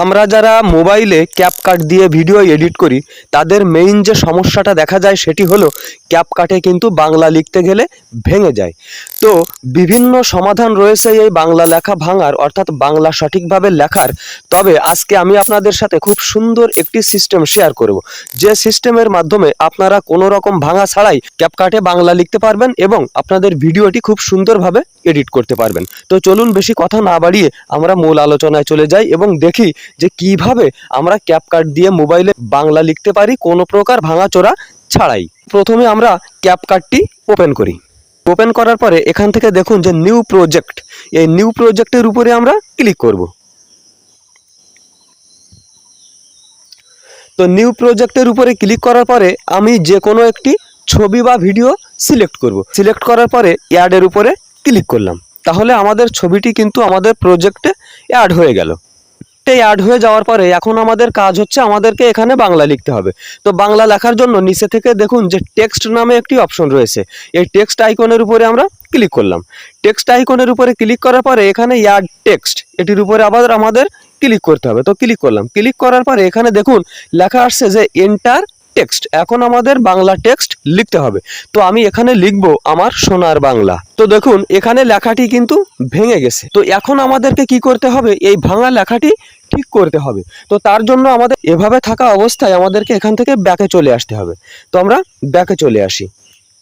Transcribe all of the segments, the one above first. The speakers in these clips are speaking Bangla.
আমরা যারা মোবাইলে ক্যাপকাট দিয়ে ভিডিও এডিট করি, তাদের মেইন যে সমস্যাটা দেখা যায় সেটি হলো ক্যাপকাটে কিন্তু বাংলা লিখতে গেলে ভেঙে যায়। তো বিভিন্ন সমাধান রয়েছে এই বাংলা লেখা ভাঙার, অর্থাৎ বাংলা সঠিকভাবে লেখার। তবে আজকে আমি আপনাদের সাথে খুব সুন্দর একটি সিস্টেম শেয়ার করব। যে সিস্টেমের মাধ্যমে আপনারা কোনো রকম ভাঙা ছাড়াই ক্যাপকাটে বাংলা লিখতে পারবেন এবং আপনাদের ভিডিওটি খুব সুন্দরভাবে এডিট করতে পারবেন। তো চলুন বেশি কথা না বাড়িয়ে আমরা মূল আলোচনায় চলে যাই এবং দেখি যে কীভাবে আমরা ক্যাপকাট দিয়ে মোবাইলে বাংলা লিখতে পারি কোনো প্রকার ভাঙাচোরা ছাড়াই। প্রথমে আমরা ক্যাপকাটটি ওপেন করি। ওপেন করার পরে এখান থেকে দেখুন যে নিউ প্রজেক্ট এই নিউ প্রজেক্টের উপরে আমরা ক্লিক করব। তো নিউ প্রজেক্টের উপরে ক্লিক করার পরে আমি যে কোনো একটি ছবি বা ভিডিও সিলেক্ট করব। সিলেক্ট করার পরে অ্যাডের উপরে ক্লিক করলাম। তাহলে আমাদের ছবিটি কিন্তু আমাদের প্রজেক্টে অ্যাড হয়ে গেল। এই অ্যাড হয়ে যাওয়ার পরে এখন আমাদের কাজ হচ্ছে আমাদেরকে এখানে বাংলা লিখতে হবে। তো বাংলা লেখার জন্য নিচে থেকে দেখুন যে টেক্সট নামে একটি অপশন রয়েছে। এই টেক্সট আইকনের উপরে আমরা ক্লিক করলাম। টেক্সট আইকনের উপরে ক্লিক করার পরে এখানে অ্যাড টেক্সট এটির উপরে আবার আমাদের ক্লিক করতে হবে। তো ক্লিক করলাম। ক্লিক করার পরে এখানে দেখুন, লেখা আসছে যে এন্টার টেক্সট এখন আমাদের বাংলা টেক্সট লিখতে হবে। তো আমি এখানে লিখব আমার সোনার বাংলা। তো দেখুন, এখানে লেখাটি কিন্তু ভেঙে গেছে। তো এখন আমাদেরকে কি করতে হবে? এই ভাঙা লেখাটি ঠিক করতে হবে। তো তার জন্য আমাদের এভাবে থাকা অবস্থায় আমাদেরকে এখান থেকে ব্যাকে চলে আসতে হবে। তো আমরা ব্যাকে চলে আসি।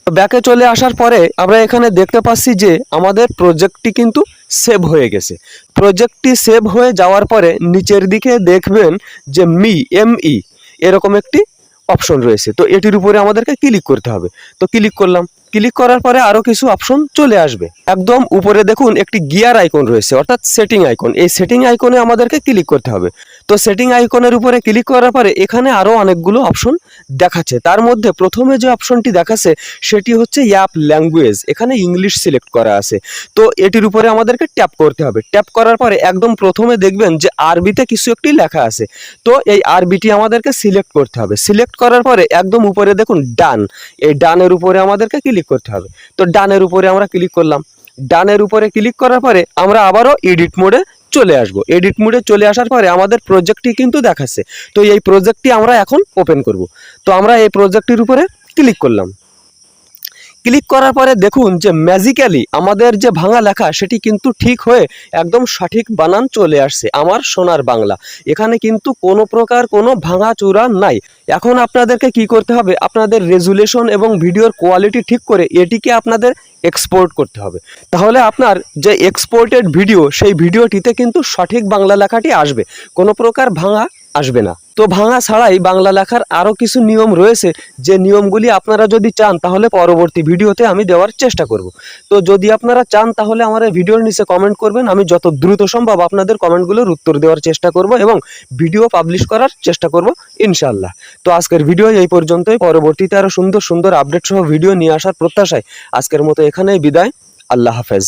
ব্যাকে চলে আসার পরে আমরা এখানে দেখতে পাচ্ছি যে আমাদের প্রজেক্টটি কিন্তু সেভ হয়ে গেছে। প্রজেক্টটি সেভ হয়ে যাওয়ার পরে নিচের দিকে দেখবেন যে মি, এম, ই, এরকম একটি অপশন রয়েছে। তো এটির উপরে আমাদেরকে ক্লিক করতে হবে। তো ক্লিক করলাম। ক্লিক করার পরে আরও কিছু অপশন চলে আসবে। একদম উপরে দেখুন একটি গিয়ার আইকন রয়েছে, অর্থাৎ সেটিং আইকন এই সেটিং আইকনে আমাদেরকে ক্লিক করতে হবে। তো সেটিং আইকনের উপরে ক্লিক করার পরে এখানে আরও অনেকগুলো অপশন দেখাচ্ছে। তার মধ্যে প্রথমে যে অপশনটি দেখাচ্ছে, সেটি হচ্ছে অ্যাপ ল্যাঙ্গুয়েজ। এখানে ইংলিশ সিলেক্ট করা আছে। তো এটির উপরে আমাদেরকে ট্যাপ করতে হবে। ট্যাপ করার পরে একদম প্রথমে দেখবেন যে আরবিতে কিছু একটি লেখা আছে। তো এই আরবিটি আমাদেরকে সিলেক্ট করতে হবে। সিলেক্ট করার পরে একদম উপরে দেখুন, ডান। এই ডানের উপরে আমাদেরকে ক্লিক করতে হবে। তো ডানের উপরে আমরা ক্লিক করলাম। ডানের উপরে ক্লিক করার পরে আমরা আবারও এডিট মোডে চলে আসব। এডিট মোডে চলে আসার পরে আমাদের প্রজেক্টটি কিন্তু দেখাচ্ছে। তো এই প্রজেক্টটি আমরা এখন ওপেন করব। তো আমরা এই প্রজেক্টটির উপরে ক্লিক করলাম। ক্লিক করার পরে দেখুন যে ম্যাজিক্যালি আমাদের যে ভাঙা লেখা সেটি কিন্তু ঠিক হয়ে একদম সঠিক বানান চলে আসছে আমার সোনার বাংলা। এখানে কিন্তু কোনো প্রকার কোনো ভাঙা চূড়া নাই। এখন আপনাদেরকে কি করতে হবে? আপনাদের রেজুলেশন এবং ভিডিওর কোয়ালিটি ঠিক করে এটিকে আপনাদের এক্সপোর্ট করতে হবে। তাহলে আপনার যে এক্সপোর্টেড ভিডিও সেই ভিডিওটিতে কিন্তু সঠিক বাংলা লেখাটি আসবে। কোনো প্রকার ভাঙা আসবে না। তো ভাঙা ছাড়াই বাংলা লেখার আরও কিছু নিয়ম রয়েছে, যে নিয়মগুলি আপনারা যদি চান, তাহলে পরবর্তী ভিডিওতে আমি দেওয়ার চেষ্টা করব। তো যদি আপনারা চান, তাহলে আমার এই ভিডিওর নিচে কমেন্ট করবেন, আমি যত দ্রুত সম্ভব আপনাদের কমেন্টগুলোর উত্তর দেওয়ার চেষ্টা করব এবং ভিডিও পাবলিশ করার চেষ্টা করব ইনশাল্লাহ তো আজকের ভিডিও এই পর্যন্তই, পরবর্তীতে আরও সুন্দর সুন্দর আপডেট সহ ভিডিও নিয়ে আসার প্রত্যাশায় আজকের মতো এখানেই বিদায়, আল্লাহ হাফেজ।